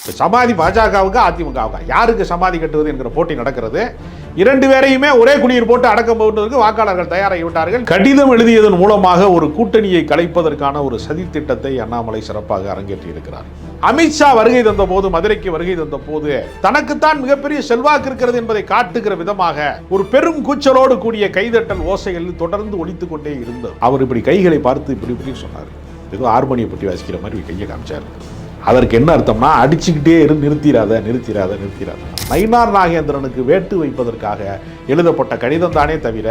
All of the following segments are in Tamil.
இப்போ சமாதி பாஜகவுக்கு அதிமுகவுக்கு. யாருக்கு சமாதி கட்டுவது என்கிற போட்டி நடக்கிறது? இரண்டு பேரையுமே ஒரே குடியில் போட்டு அடக்கம் போட்டதற்கு வாக்காளர்கள் தயாராகி விட்டார்கள். கடிதம் எழுதியதன் மூலமாக ஒரு கூட்டணியை கலைப்பதற்கான ஒரு சதி திட்டத்தை அண்ணாமலை சிறப்பாக அரங்கேற்றி இருக்கிறார் அமித்ஷா வருகை தந்த போது மதுரைக்கு வருகை தந்த போது தனக்குத்தான் மிகப்பெரிய செல்வாக்கு இருக்கிறது என்பதை காட்டுகிற விதமாக ஒரு பெரும் கூச்சலோடு கூடிய கைதட்டல் ஓசைகள் தொடர்ந்து ஒழித்துக் கொண்டே இருந்தது. அவர் இப்படி கைகளை பார்த்து இப்படி இப்படி சொன்னார். ஏதோ ஆர்மோனியை பற்றி வாசிக்கிற மாதிரி கையை காமிச்சார். அதற்கு என்ன அர்த்தம்னா அடிச்சுக்கிட்டே இரு நிறுத்திராத நிறுத்திராத நிறுத்திராத. நயினார் நாகேந்திரனுக்கு வேட்டு வைப்பதற்காக எழுதப்பட்ட கடிதம் தானே தவிர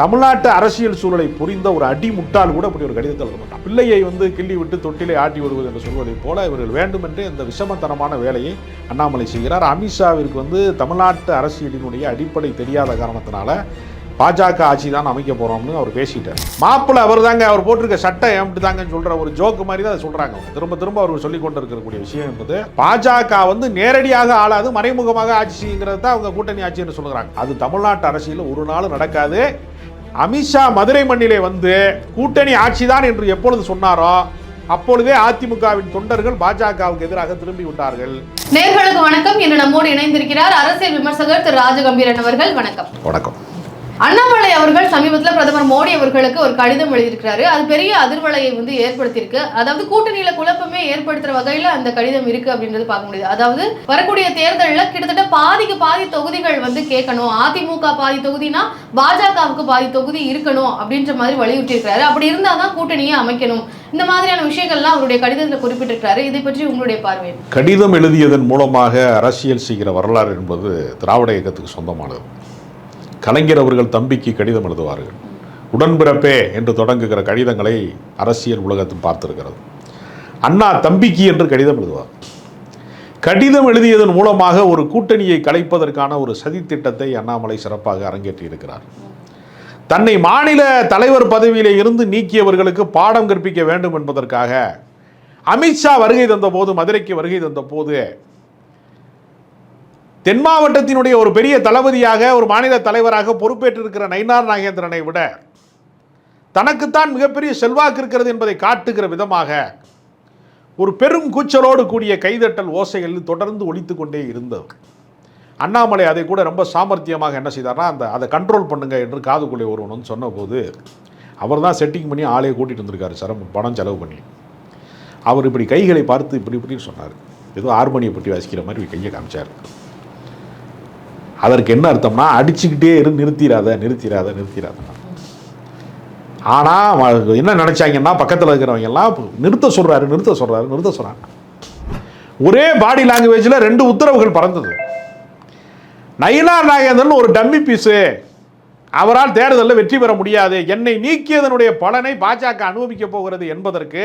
தமிழ்நாட்டு அரசியல் சூழலை புரிந்த ஒரு அடி முட்டால் கூட அப்படி ஒரு கடிதத்தை எழுத மாட்டான். பிள்ளையை வந்து கிள்ளி விட்டு தொட்டிலை ஆட்டி விடுவது என்று சொல்வதைப் போல இவர்கள் வேண்டுமென்றே இந்த விஷமத்தனமான வேலையை அண்ணாமலை செய்கிறார். அமித்ஷாவிற்கு வந்து தமிழ்நாட்டு அரசியலினுடைய அடிப்படை தெரியாத காரணத்தினால பாஜக ஆட்சி தான் அமைக்க போறோம்னு அவர் பேசிட்டார். மாப்பிள்ள அவர் தாங்க அவர் போட்டிருக்க சட்டை ஏம்பிட்டு தாங்கன்னு சொல்ற ஒரு ஜோக்கு மாதிரி தான் சொல்றாங்க. திரும்ப திரும்ப அவர் சொல்லி கொண்டு இருக்கக்கூடிய விஷயம் என்பது பாஜக வந்து நேரடியாக ஆளாது மறைமுகமாக ஆட்சி செய்யுங்கிறது தான் அவங்க கூட்டணி ஆட்சி என்று சொல்கிறாங்க அது தமிழ்நாட்டு அரசியல் ஒரு நாள் நடக்காது. அமித்ஷா மதுரை மண்ணிலே வந்து கூட்டணி ஆட்சி தான் என்று எப்பொழுது சொன்னாரோ அப்பொழுதே அதிமுகவின் தொண்டர்கள் பாஜகவுக்கு எதிராக திரும்பி விட்டார்கள். நேர்களுக்கு வணக்கம். இன்று நம்மோடு இணைந்திருக்கிறார் அரசியல் விமர்சகர் திரு ராஜகம்பீரன் அவர்கள். வணக்கம். வணக்கம். அண்ணாமலை அவர்கள் சமீபத்தில் பிரதமர் மோடி அவர்களுக்கு ஒரு கடிதம் எழுதியிருக்கிறாரு. அது பெரிய அதிர்வலையை வந்து ஏற்படுத்தியிருக்கு. அதாவது கூட்டணியில குழப்பமே ஏற்படுத்துற வகையில அந்த கடிதம் இருக்கு அப்படின்றது பார்க்க முடியுது. அதாவது வரக்கூடிய தேர்தலில் கிட்டத்தட்ட பாதிக்கு பாதி தொகுதிகள் வந்து கேட்கணும். அதிமுக பாதி தொகுதினா பாஜகவுக்கு பாதி தொகுதி இருக்கணும் அப்படின்ற மாதிரி வலியுறுத்தி இருக்கிறாரு அப்படி இருந்தாதான் கூட்டணியை அமைக்கணும். இந்த மாதிரியான விஷயங்கள்லாம் அவருடைய கடிதத்தில் குறிப்பிட்டிருக்கிறாரு. இதை பற்றி உங்களுடைய பார்வை கடிதம் எழுதியதன் மூலமாக அரசியல் செய்கிற வரலாறு என்பது திராவிட இயக்கத்துக்கு சொந்தமானது. கலைஞர் அவர்கள் தம்பிக்கு கடிதம் எழுதுவார்கள். உடன்பிறப்பே என்று தொடங்குகிற கடிதங்களை அரசியல் உலகத்தில் பார்த்திருக்கிறது. அண்ணா தம்பிக்கு என்று கடிதம் எழுதுவார். கடிதம் எழுதியதன் மூலமாக ஒரு கூட்டணியை கலைப்பதற்கான ஒரு சதித்திட்டத்தை அண்ணாமலை சிறப்பாக அரங்கேற்றியிருக்கிறார். தன்னை மாநில தலைவர் பதவியிலே இருந்து நீக்கியவர்களுக்கு பாடம் கற்பிக்க வேண்டும் என்பதற்காக அமித்ஷா வருகை தந்தபோது மதுரைக்கு வருகை தந்த போது தென் மாவட்டத்தினுடைய ஒரு பெரிய தளபதியாக ஒரு மாநில தலைவராக பொறுப்பேற்றிருக்கிற நயினார் நாகேந்திரனை விட தனக்குத்தான் மிகப்பெரிய செல்வாக்கு இருக்கிறது என்பதை காட்டுகிற விதமாக ஒரு பெரும் கூச்சலோடு கூடிய கைதட்டல் ஓசைகள் தொடர்ந்து ஒழித்து கொண்டே இருந்தது. அண்ணாமலை அதை கூட ரொம்ப சாமர்த்தியமாக என்ன செய்தார்னா அந்த அதை கண்ட்ரோல் பண்ணுங்க என்று காதுக்குள்ளே ஒருவன் சொன்னபோது அவர் தான் செட்டிங் பண்ணி ஆளையை கூட்டிகிட்டு வந்திருக்காரு சிரமம் பணம் செலவு பண்ணி. அவர் இப்படி கைகளை பார்த்து இப்படி இப்படின்னு சொன்னார். ஏதோ ஆர்மோனியை பற்றி வாசிக்கிற மாதிரி கையை காமிச்சார். அதற்கு என்ன அர்த்தம்னா அடிச்சுக்கிட்டே இரு நிறுத்திராத நிறுத்திராத நிறுத்திராத. ஆனால் என்ன நினச்சாங்கன்னா பக்கத்தில் இருக்கிறவங்க எல்லாம் நிறுத்த சொல்கிறாரு நிறுத்த சொல்கிறாரு நிறுத்த சொல்கிறாங்க ஒரே பாடி லாங்குவேஜில் ரெண்டு உத்தரவுகள் பறந்தது. நயினார் நாகேந்திரன் ஒரு டம்மி பீஸு அவரால் தேர்தலில் வெற்றி பெற முடியாது. என்னை நீக்கியதனுடைய பலனை பாஜக அனுபவிக்க போகிறது என்பதற்கு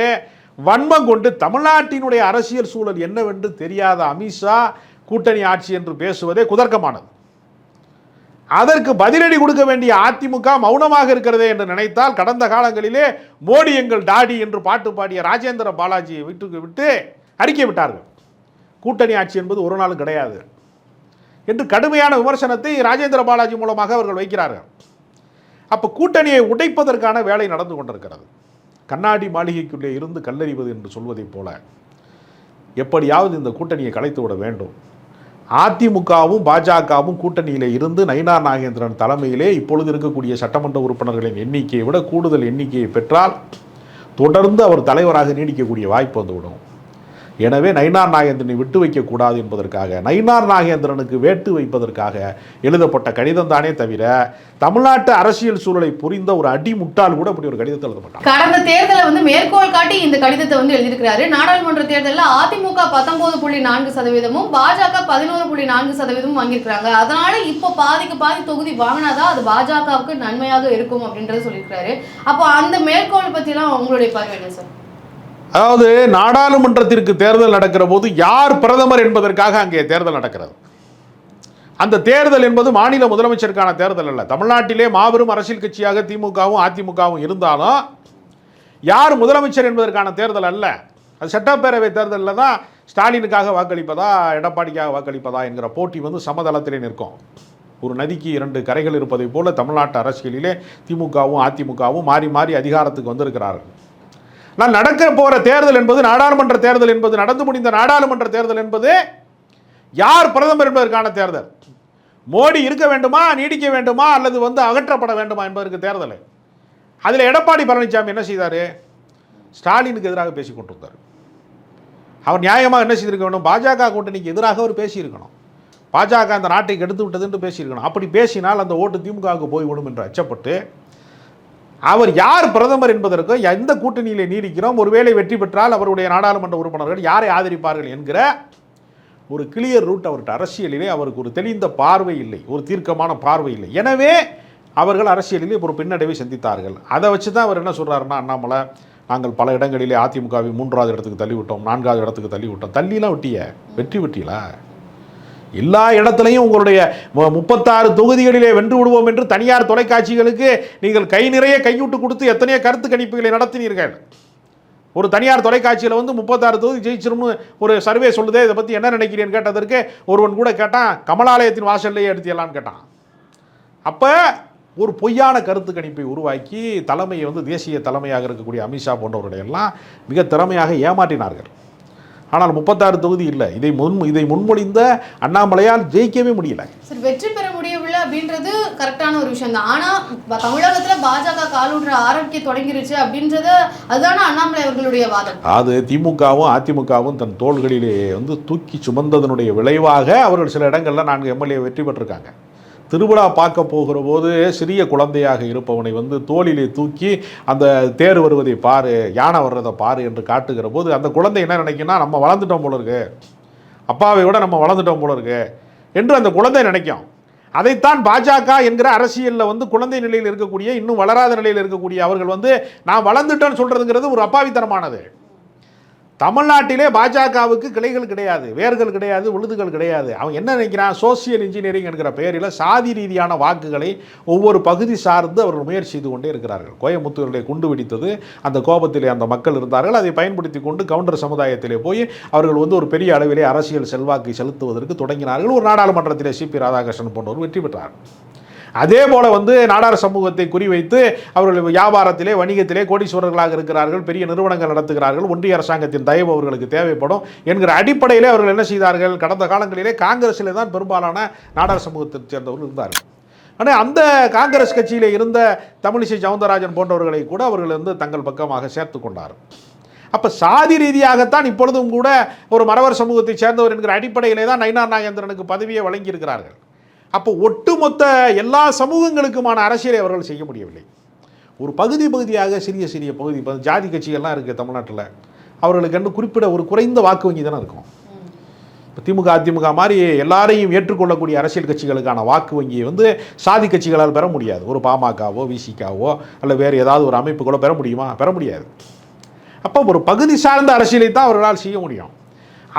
வன்மம் கொண்டு தமிழ்நாட்டினுடைய அரசியல் சூழல் என்னவென்று தெரியாத அமித்ஷா கூட்டணி ஆட்சி என்று பேசுவதே குதர்க்கமானது. அதற்கு பதிலடி கொடுக்க வேண்டிய அதிமுக மௌனமாக இருக்கிறதே என்று நினைத்தால் கடந்த காலங்களிலே மோடி எங்கள் டாடி என்று பாட்டு பாடிய ராஜேந்திர பாலாஜியை வீட்டுக்கு விட்டு அறிக்கை விட்டார்கள். கூட்டணி ஆட்சி என்பது ஒரு நாளும் கிடையாது என்று கடுமையான விமர்சனத்தை ராஜேந்திர பாலாஜி மூலமாக அவர்கள் வைக்கிறார்கள். அப்போ கூட்டணியை உடைப்பதற்கான வேலை நடந்து கொண்டிருக்கிறது. கண்ணாடி மாளிகைக்குள்ளே இருந்து கல்லறிவது என்று சொல்வதைப் போல எப்படியாவது இந்த கூட்டணியை கலைத்து விட வேண்டும். அதிமுகவும் பாஜகவும் கூட்டணியில் இருந்து நயினார் நாகேந்திரன் தலைமையிலே இப்பொழுது இருக்கக்கூடிய சட்டமன்ற உறுப்பினர்களின் எண்ணிக்கையை விட கூடுதல் எண்ணிக்கையை பெற்றால் தொடர்ந்து அவர் தலைவராக நீடிக்கக்கூடிய வாய்ப்பு வந்துவிடும். எனவே நயினார் நாகேந்திரனை விட்டு வைக்கக்கூடாது என்பதற்காக நயினார் நாகேந்திரனுக்கு வேட்டு வைப்பதற்காக எழுதப்பட்ட கடிதம் தானே தவிர தமிழ்நாட்டு அரசியல் சூழலை புரிந்த ஒரு அடி முட்டாள் கூட அப்படி ஒரு கடிதத்தை எழுதப்பட்டார் கடந்த தேர்தலை வந்து மேற்கோள் காட்டி இந்த கடிதத்தை வந்து எழுதியிருக்கிறாரு. நாடாளுமன்ற தேர்தலில் அதிமுக பத்தொன்பது புள்ளி நான்கு சதவீதமும் பாஜக பதினோரு புள்ளி நான்கு சதவீதமும் வாங்கியிருக்கிறாங்க. அதனால இப்போ பாதிக்கு பாதி தொகுதி வாங்கினாதான் அது பாஜகவுக்கு நன்மையாக இருக்கும் அப்படின்றத சொல்லியிருக்கிறாரு. அப்போ அந்த மேற்கோள் பற்றிலாம் உங்களுடைய பார்வை என்ன சார்? அதாவது நாடாளுமன்றத்திற்கு தேர்தல் நடக்கிற போது யார் பிரதமர் என்பதற்காக அங்கே தேர்தல் நடக்கிறது? அந்த தேர்தல் என்பது மாநில முதலமைச்சருக்கான தேர்தல் அல்ல. தமிழ்நாட்டிலே மாபெரும் அரசியல் கட்சியாக திமுகவும் அதிமுகவும் இருந்தாலும் யார் முதலமைச்சர் என்பதற்கான தேர்தல் அல்ல. அது சட்டப்பேரவை தேர்தலில் தான் ஸ்டாலினுக்காக வாக்களிப்பதா எடப்பாடிக்காக வாக்களிப்பதா என்கிற போட்டி வந்து சமதளத்திலே நிற்கும். ஒரு நதிக்கு இரண்டு கரைகள் இருப்பதை போல தமிழ்நாட்டு அரசியலிலே திமுகவும் அதிமுகவும் மாறி மாறி அதிகாரத்துக்கு வந்திருக்கிறார்கள். நான் நடக்க போகிற தேர்தல் என்பது நாடாளுமன்ற தேர்தல் என்பது நடந்து முடிந்த நாடாளுமன்ற தேர்தல் என்பது யார் பிரதமர் என்பதற்கான தேர்தல். மோடி இருக்க வேண்டுமா நீடிக்க வேண்டுமா அல்லது வந்து அகற்றப்பட வேண்டுமா என்பதற்கு தேர்தல். அதில் எடப்பாடி பழனிசாமி என்ன செய்தார்? ஸ்டாலினுக்கு எதிராக பேசி கொண்டிருந்தார். அவர் நியாயமாக என்ன செய்திருக்க வேண்டும்? பாஜக கூட்டணிக்கு எதிராக அவர் பேசியிருக்கணும். பாஜக அந்த நாட்டை கெடுத்து விட்டது என்று பேசியிருக்கணும். அப்படி பேசினால் அந்த ஓட்டு திமுகவுக்கு போய்விடும் என்று அச்சப்பட்டு அவர் யார் பிரதமர் என்பதற்கும் எந்த கூட்டணியிலே நீடிக்கிறோம்? ஒருவேளை வெற்றி பெற்றால் அவருடைய நாடாளுமன்ற உறுப்பினர்கள் யாரை ஆதரிப்பார்கள் என்கிற ஒரு கிளியர் ரூட் அவர்கிட்ட அரசியலிலே அவருக்கு ஒரு தெளிந்த பார்வை இல்லை ஒரு தீர்க்கமான பார்வை இல்லை. எனவே அவர்கள் அரசியலிலே ஒரு பின்னடைவை சந்தித்தார்கள். அதை வச்சு தான் அவர் என்ன சொல்கிறாருன்னா அண்ணாமலை நாங்கள் பல இடங்களிலே அதிமுகவை மூன்றாவது இடத்துக்கு தள்ளிவிட்டோம் நான்காவது இடத்துக்கு தள்ளிவிட்டோம். தள்ளிலாம் விட்டிய வெற்றி விட்டீங்களா எல்லா இடத்துலையும் உங்களுடைய முப்பத்தாறு தொகுதிகளிலே வென்று விடுவோம் என்று தனியார் தொலைக்காட்சிகளுக்கு நீங்கள் கை நிறைய கையூட்டு கொடுத்து எத்தனையோ கருத்து கணிப்புகளை நடத்தினீர்கள். ஒரு தனியார் தொலைக்காட்சியில் வந்து முப்பத்தாறு தொகுதி ஜெயிச்சிரும்னு ஒரு சர்வே சொல்லுதே இதை பற்றி என்ன நினைக்கிறேன்னு கேட்டதற்கு ஒருவன் கூட கேட்டான் கமலாலயத்தின் வாசல்லையே எடுத்துடலான்னு கேட்டான். அப்போ ஒரு பொய்யான கருத்து கணிப்பை உருவாக்கி தலைமையை வந்து தேசிய தலைமையாக இருக்கக்கூடிய அமித்ஷா போன்றவர்களையெல்லாம் மிக திறமையாக ஏமாற்றினார்கள். ஆனால் முப்பத்தாறு தொகுதி இல்லை. இதை முன் இதை முன்மொழிந்த அண்ணாமலையால் ஜெயிக்கவே முடியல. சரி வெற்றி பெற முடியவில்லை அப்படின்றது கரெக்டான ஒரு விஷயம் தான் ஆனா ப- தமிழகத்துல பாஜக காலூன்ற ஆரம்பிக்க தொடங்கிருச்சு அப்படின்றது அதுதானே அண்ணாமலை அவர்களுடைய வாதம். அது திமுகவும் அதிமுகவும் தன் தோள்களிலே வந்து தூக்கி சுமந்ததனுடைய விளைவாக அவர்கள் சில இடங்களில் நான்கு எம்எல்ஏ வெற்றி பெற்றிருக்காங்க. திருவிழா பார்க்க போகிற போது சிறிய குழந்தையாக இருப்பவனை வந்து தோளிலே தூக்கி அந்த தேர் வருவதை பாரு யானை வர்றதை பாரு என்று காட்டுகிற போது அந்த குழந்தை என்ன நினைக்கும்னா நம்ம வளர்ந்துட்டோம் போல இருக்கு. அப்பாவை விட நம்ம வளர்ந்துட்டோம் போல இருக்கு என்று அந்த குழந்தை நினைக்கும். அதைத்தான் பாஜக என்கிற அரசியலில் வந்து குழந்தை நிலையில் இருக்கக்கூடிய இன்னும் வளராத நிலையில் இருக்கக்கூடிய அவர்கள் வந்து நான் வளர்ந்துட்டேன்னு சொல்கிறதுங்கிறது ஒரு அப்பாவித்தனமானது. தமிழ்நாட்டிலே பாஜகவுக்கு கிளைகள் கிடையாது வேர்கள் கிடையாது விழுதுகள் கிடையாது. அவன் என்ன நினைக்கிறான்? சோசியல் இன்ஜினியரிங் என்கிற பெயரில் சாதி ரீதியான வாக்குகளை ஒவ்வொரு பகுதி சார்ந்து அவர்கள் முயற்சி செய்து கொண்டே இருக்கிறார்கள். கோயமுத்தூரிலே குண்டு வெடித்தது அந்த கோபத்திலே அந்த மக்கள் இருந்தார்கள். அதை பயன்படுத்தி கொண்டு கவுண்டர் சமுதாயத்திலே போய் அவர்கள் வந்து ஒரு பெரிய அளவிலே அரசியல் செல்வாக்கை செலுத்துவதற்கு தொடங்கினார்கள். ஒரு நாடாளுமன்றத்திலே சிபி ராதாகிருஷ்ணன் போன்றவர் வெற்றி பெற்றார். அதே போல வந்து நாடார் சமூகத்தை குறிவைத்து அவர்கள் வியாபாரத்திலே வணிகத்திலே கோடீஸ்வரர்களாக இருக்கிறார்கள் பெரிய நிறுவனங்கள் நடத்துகிறார்கள் ஒன்றிய அரசாங்கத்தின் தயவு அவர்களுக்கு தேவைப்படும் என்கிற அடிப்படையிலே அவர்கள் என்ன செய்தார்கள்? கடந்த காலங்களிலே காங்கிரஸிலே தான் பெரும்பாலான நாடார் சமூகத்தைச் சேர்ந்தவர்கள் இருந்தார்கள். ஆனால் அந்த காங்கிரஸ் கட்சியில் இருந்த தமிழிசை சவுந்தரராஜன் போன்றவர்களை கூட அவர்கள் வந்து தங்கள் பக்கமாக சேர்த்து கொண்டார் அப்போ சாதி ரீதியாகத்தான் இப்பொழுதும் கூட ஒரு மறவர் சமூகத்தை சேர்ந்தவர் என்கிற அடிப்படையிலே தான் நயினார் நாகேந்திரனுக்கு பதவியை வழங்கியிருக்கிறார்கள். அப்போ ஒட்டுமொத்த எல்லா சமூகங்களுக்குமான அரசியலை அவர்கள் செய்ய முடியவில்லை. ஒரு பகுதி பகுதியாக சிறிய சிறிய பகுதி இப்போ ஜாதி கட்சிகள்லாம் இருக்குது தமிழ்நாட்டில் அவர்களுக்கு குறிப்பிட ஒரு குறைந்த வாக்கு வங்கி தானே இருக்கும். இப்போ திமுக அதிமுக மாதிரி எல்லாரையும் ஏற்றுக்கொள்ளக்கூடிய அரசியல் கட்சிகளுக்கான வாக்கு வங்கியை வந்து சாதி கட்சிகளால் பெற முடியாது. ஒரு பாமகவோ விசிகாவோ அல்ல வேறு ஏதாவது ஒரு அமைப்பு கூட பெற முடியுமா? பெற முடியாது. அப்போ ஒரு பகுதி சார்ந்த அரசியலை தான் அவர்களால் செய்ய முடியும்.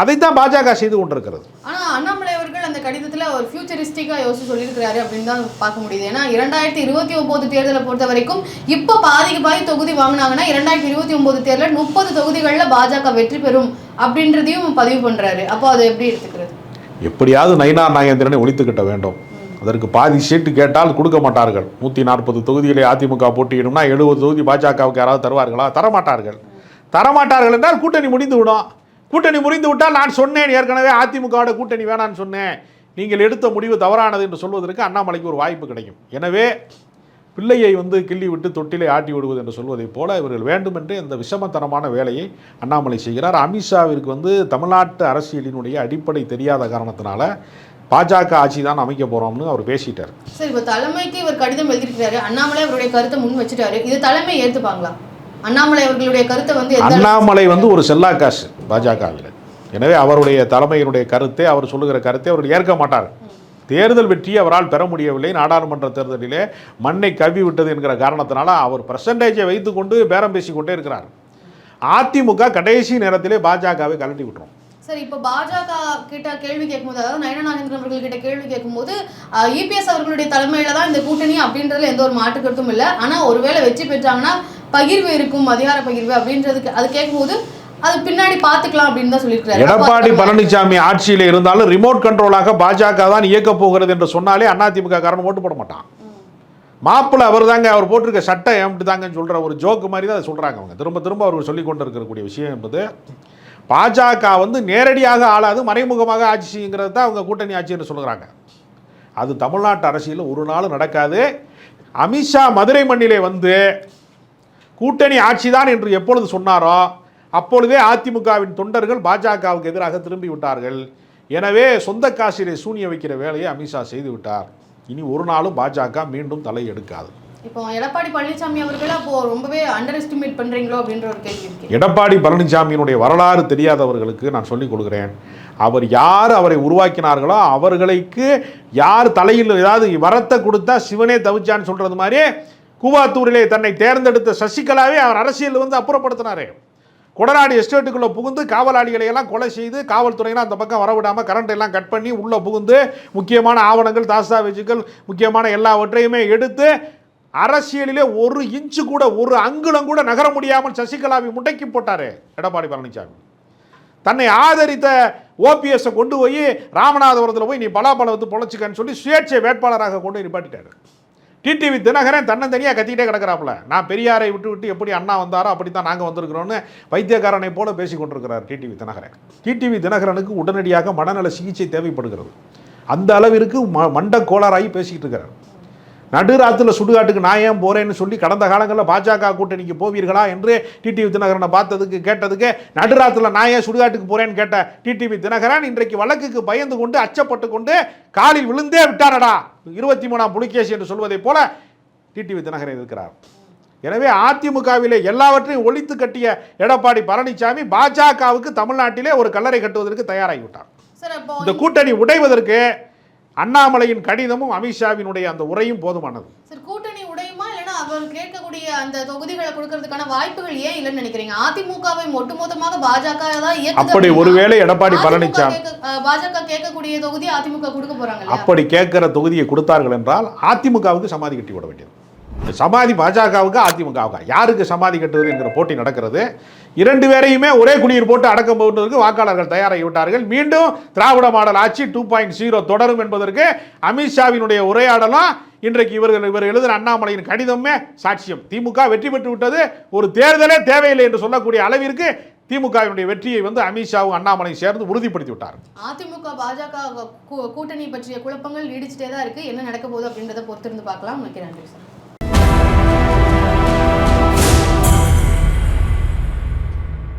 அதைத்தான் பாஜக செய்து கொண்டிருக்கிறது ஆனா அண்ணாமலை அவர்கள் அந்த கடிதத்தில் ஒரு ஃபியூச்சரிஸ்டிக்காக யோசிச்சு சொல்லியிருக்கிறாரு அப்படின்னு தான் பார்க்க முடியுது. ஏன்னா இரண்டாயிரத்தி இருபத்தி ஒம்போது தேர்தலை பொறுத்த வரைக்கும் இப்போ பாதிக்கு பாதி தொகுதி வாங்கினாங்கன்னா இரண்டாயிரத்தி இருபத்தி ஒம்பது தேர்தலில் முப்பது தொகுதிகளில் பாஜக வெற்றி பெறும் அப்படின்றதையும் பதிவு பண்ணுறாரு அப்போ அதை எப்படி எடுத்துக்கிறது? எப்படியாவது நயினார் நாகேந்திரனை ஒழித்துக்கிட்ட வேண்டும். அதற்கு பாதி சீட்டு கேட்டால் கொடுக்க மாட்டார்கள். நூற்றி நாற்பது தொகுதிகளை அதிமுக போட்டியிடும்னா எழுபது தொகுதி பாஜகவுக்கு யாராவது தருவார்களா? தரமாட்டார்கள். தரமாட்டார்கள் என்றால் கூட்டணி முடிந்து விடும் கூட்டணி முடிந்து விட்டால் நான் சொன்னேன். ஏற்கனவே அதிமுகவோட கூட்டணி வேணான்னு சொன்னேன். நீங்கள் எடுத்த முடிவு தவறானது என்று சொல்வதற்கு அண்ணாமலைக்கு ஒரு வாய்ப்பு கிடைக்கும். எனவே பிள்ளையை வந்து கிள்ளி விட்டு தொட்டிலை ஆட்டி விடுவது என்று சொல்வதைப் போல இவர்கள் வேண்டுமென்றே இந்த விஷமத்தனமான வேலையை அண்ணாமலை செய்கிறார். அமித்ஷாவிற்கு வந்து தமிழ்நாட்டு அரசியலினுடைய அடிப்படை தெரியாத காரணத்தினால பாஜக ஆட்சி தான் அமைக்க போகிறோம்னு அவர் பேசிட்டார். சரி இப்போ தலைமைக்கு இவர் கடிதம் எழுதியிருக்கிறாரு. அண்ணாமலை அவருடைய கருத்தை முன் வச்சுட்டாரு. இது தலைமை ஏத்துப்பாங்களா? அண்ணாமலை அவர்களுடைய கருத்தை வந்து அண்ணாமலை வந்து ஒரு செல்லா காசு பாஜகவில். எனவே அவருடைய தலைமையினுடைய கருத்தை அவர் சொல்லுகிற கருத்தை அவர் ஏற்க மாட்டார். தேர்தல் வெற்றியை அவரால் பெற முடியவில்லை. நாடாளுமன்ற தேர்தலிலே மண்ணை கவி விட்டது என்கிற காரணத்தினால அவர் பர்சன்டேஜை வைத்துக்கொண்டு பேரம் பேசிக்கொண்டே இருக்கிறார். அதிமுக கடைசி நேரத்திலே பாஜகவை கலட்டி விட்டுரும். சரி இப்போ பாஜக கிட்ட கேள்வி கேட்கும்போது அதாவது நயனா நாகேந்திரன் அவர்கள் கிட்ட கேள்வி கேட்கும்போது இபிஎஸ் அவர்களுடைய தலைமையில தான் இந்த கூட்டணி அப்படின்றதுல எந்த ஒரு மாற்று கருத்தும் இல்லை. ஆனால் ஒருவேளை வெற்றி பெற்றாங்கன்னா பகிர்வு இருக்கும் அதிகார பகிர்வு அப்படின்றதுக்கு அது கேட்கும்போது அது பின்னாடி பாத்துக்கலாம் அப்படின்னு தான் சொல்லியிருக்காரு எடப்பாடி பழனிசாமி ஆட்சியில் இருந்தாலும் ரிமோட் கண்ட்ரோலாக பாஜக தான் இயக்கப் போகிறது என்று சொன்னாலே அதிமுக காரன் ஓட்டு போட மாட்டான். மாப்பிள்ளை அவர் தாங்க அவர் போட்டிருக்க சட்டை ஏமிட்டு தாங்கன்னு சொல்கிற ஒரு ஜோக்கு மாதிரி தான் அதை சொல்கிறாங்க அவங்க. திரும்ப திரும்ப அவர் சொல்லி கொண்டு இருக்கக்கூடிய விஷயம் என்பது பாஜக வந்து நேரடியாக ஆளாது மறைமுகமாக ஆட்சி செய்யுங்கிறது தான் அவங்க கூட்டணி ஆட்சி என்று சொல்கிறாங்க அது தமிழ்நாட்டு அரசியலில் ஒரு நாள் நடக்காது. அமித்ஷா மதுரை மண்ணிலே வந்து கூட்டணி ஆட்சிதான் என்று எப்பொழுது சொன்னாரோ அப்பொழுதே அதிமுகவின் தொண்டர்கள் பாஜகவுக்கு எதிராக திரும்பி விட்டார்கள். எனவே சொந்த காசிலே சூனிய வைக்கிற வேலையை அமித்ஷா செய்து விட்டார். இனி ஒரு நாளும் பாஜக மீண்டும் தலை எடுக்காது. இப்போ எடப்பாடி பழனிசாமி அவர்கள் அப்போ ரொம்பவே அண்டர் எஸ்டிமேட் பண்றீங்களோ அப்படின்ற ஒரு கேள்வி எடப்பாடி பழனிசாமியினுடைய வரலாறு தெரியாதவர்களுக்கு நான் சொல்லிக் கொடுக்கிறேன். அவர் யார் அவரை உருவாக்கினார்களோ அவர்களுக்கு யார் தலையில் ஏதாவது வரத்தை கொடுத்தா சிவனே தவிச்சான்னு சொல்றது மாதிரி கூவாத்தூரிலே தன்னை தேர்ந்தெடுத்த சசிகலாவே அவர் அரசியல் வந்து அப்புறப்படுத்தினாரே. கொடநாடு எஸ்டேட்டுக்குள்ளே புகுந்து காவலாளிகளை எல்லாம் கொலை செய்து காவல்துறையினர் அந்த பக்கம் வரவிடாமல் கரண்ட் எல்லாம் கட் பண்ணி உள்ளே புகுந்து முக்கியமான ஆவணங்கள் தாஸ்தாவேஜுகள் முக்கியமான எல்லாவற்றையுமே எடுத்து அரசியலிலே ஒரு இன்ச்சு கூட ஒரு அங்குலம் கூட நகர முடியாமல் சசிகலாவை முட்டைக்கு போட்டாரே எடப்பாடி பழனிசாமி தன்னை ஆதரித்த ஓபிஎஸ்ஸை கொண்டு போய் ராமநாதபுரத்தில் போய் நீ பலாபலம் வந்து பொழைச்சிக்கன்னு சொல்லி சுயேட்சை வேட்பாளராக கொண்டு நிப்பாட்டிட்டாரு. டிடிவி தினகரன் தன்னந்தனியாக கத்திக்கிட்டே கிடக்கிறாப்புல. நான் பெரியாரை விட்டு விட்டு எப்படி அண்ணா வந்தாரோ அப்படி தான் நாங்கள் வந்திருக்கிறோன்னு வைத்தியக்காரனை போல பேசி கொண்டிருக்கிறார் டிடிவி தினகரன். டிடிவி தினகரனுக்கு உடனடியாக மனநல சிகிச்சை தேவைப்படுகிறது. அந்த அளவிற்கு ம மண்ட கோளாறாகி பேசிக்கிட்டு இருக்கிறார். நடுராத்தில் சுடுகாட்டுக்கு நான் ஏன் போறேன்னு சொல்லி கடந்த காலங்களில் பாஜக கூட்டணிக்கு போவீர்களா என்று டிடிவி தினகரனை பார்த்ததுக்கு கேட்டதுக்கு நடுராத்தில் நான் ஏன் சுடுகாட்டுக்கு போறேன்னு கேட்ட டிடிவி தினகரன் இன்றைக்கு வழக்குக்கு பயந்து கொண்டு அச்சப்பட்டு கொண்டு காலில் விழுந்தே விட்டாரடா இருபத்தி மூணாம் புலிகேசி என்று சொல்வதைப் போல டிடிவி தினகரன் இருக்கிறார். எனவே அதிமுகவிலே எல்லாவற்றையும் ஒழித்து கட்டிய எடப்பாடி பழனிசாமி பாஜகவுக்கு தமிழ்நாட்டிலே ஒரு கல்லறை கட்டுவதற்கு தயாராகிவிட்டார். இந்த கூட்டணி உடைவதற்கு அண்ணாமலையின் கடிதமும் அமித்ஷாவினுடைய அந்த உரையும் போதுமானது. சார் கூட்டணி உடையுமா இல்லைன்னா அவர் கேட்கக்கூடிய அந்த தொகுதிகளை கொடுக்கறதுக்கான வாய்ப்புகள் ஏன் இல்லைன்னு நினைக்கிறீங்க? அதிமுகவை ஒட்டுமொத்தமாக பாஜக தான் அப்படி ஒருவேளை எடப்பாடி பழனிசாமி பாஜக கேட்கக்கூடிய தொகுதி அதிமுக கொடுக்க போறாங்க அப்படி கேட்கிற தொகுதியை கொடுத்தார்கள் என்றால் அதிமுகவுக்கு சமாதி கட்டி விட வேண்டியது. சமாதி பாஜகவுக்கு அதிமுகவுக்கு. யாருக்கு சமாதி கட்டுவது என்கிற போட்டி நடக்கிறது? இரண்டு பேரையுமே ஒரே குடியில் போட்டு அடக்கம் போவதற்கு வாக்காளர்கள் தயாராகி விட்டார்கள். மீண்டும் திராவிட மாடல் ஆட்சி டூ பாயிண்ட் ஜீரோ தொடரும் என்பதற்கு அமித்ஷாவினுடைய உரையாடலும் இன்றைக்கு இவர்கள் இவர் எழுதின அண்ணாமலையின் கடிதமே சாட்சியம். திமுக வெற்றி பெற்று விட்டது. ஒரு தேர்தலே தேவையில்லை என்று சொல்லக்கூடிய அளவிற்கு திமுகவினுடைய வெற்றியை வந்து அமித்ஷாவும் அண்ணாமலையும் சேர்ந்து உறுதிப்படுத்தி விட்டார். அதிமுக பாஜக கூட்டணி பற்றிய குழப்பங்கள் நீடிச்சுட்டே தான் இருக்கு. என்ன நடக்க போகுது அப்படின்றத பொறுத்திருந்து பார்க்கலாம். நன்றி சார்.